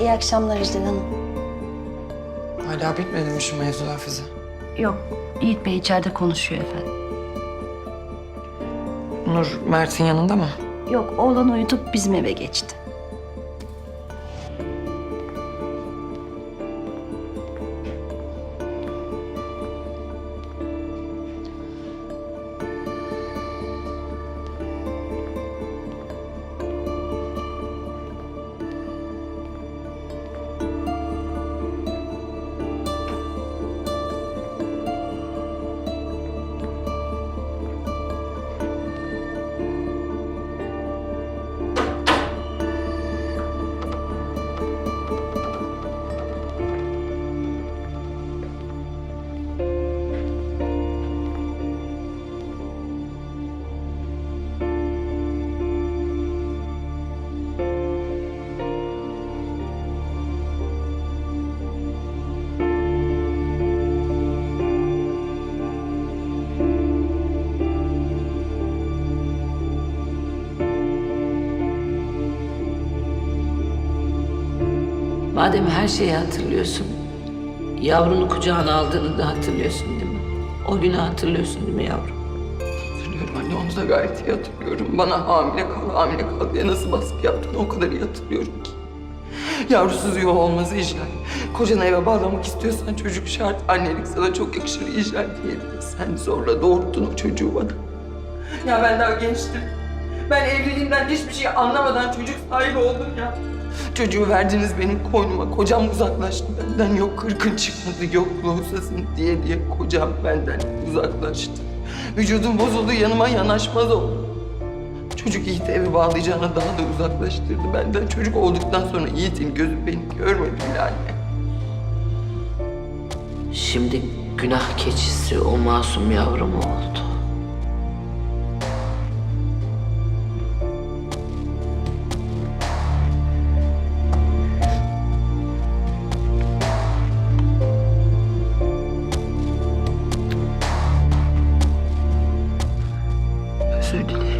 İyi akşamlar Ejder Hanım. Hala bitmedi mi şu mevzu Hafize? Yok, Yiğit Bey içeride konuşuyor efendim. Nur Mert'in yanında mı? Yok, oğlan uyutup bizim eve geçti. Madem her şeyi hatırlıyorsun, yavrunu kucağına aldığını da hatırlıyorsun değil mi? O günü hatırlıyorsun değil mi yavrum? Hatırlıyorum anne onu da gayet iyi hatırlıyorum. Bana hamile kal, hamile kal diye nasıl baskı yaptığını o kadar iyi hatırlıyorum ki. Yavrusuz yuva olmaz İclal. Kocanı eve bağlamak istiyorsan çocuk şart. Annelik sana çok yakışır İclal diye de sen zorla doğurttun o çocuğu bana. Ya ben daha gençtim. Ben evliliğimden hiçbir şey anlamadan çocuk sahibi oldum ya. Çocuğu verdiniz benim koynuma. Kocam uzaklaştı benden. Yok kırkın çıkmadı, yok loğusasın diye diye kocam benden uzaklaştı. Vücudum bozuldu, yanıma yanaşmaz oldu. Çocuk Yiğit'i eve bağlayacağına daha da uzaklaştırdı benden. Çocuk olduktan sonra Yiğit'in gözü beni görmedi bile anne. Şimdi günah keçisi o masum yavrum oldu. answered.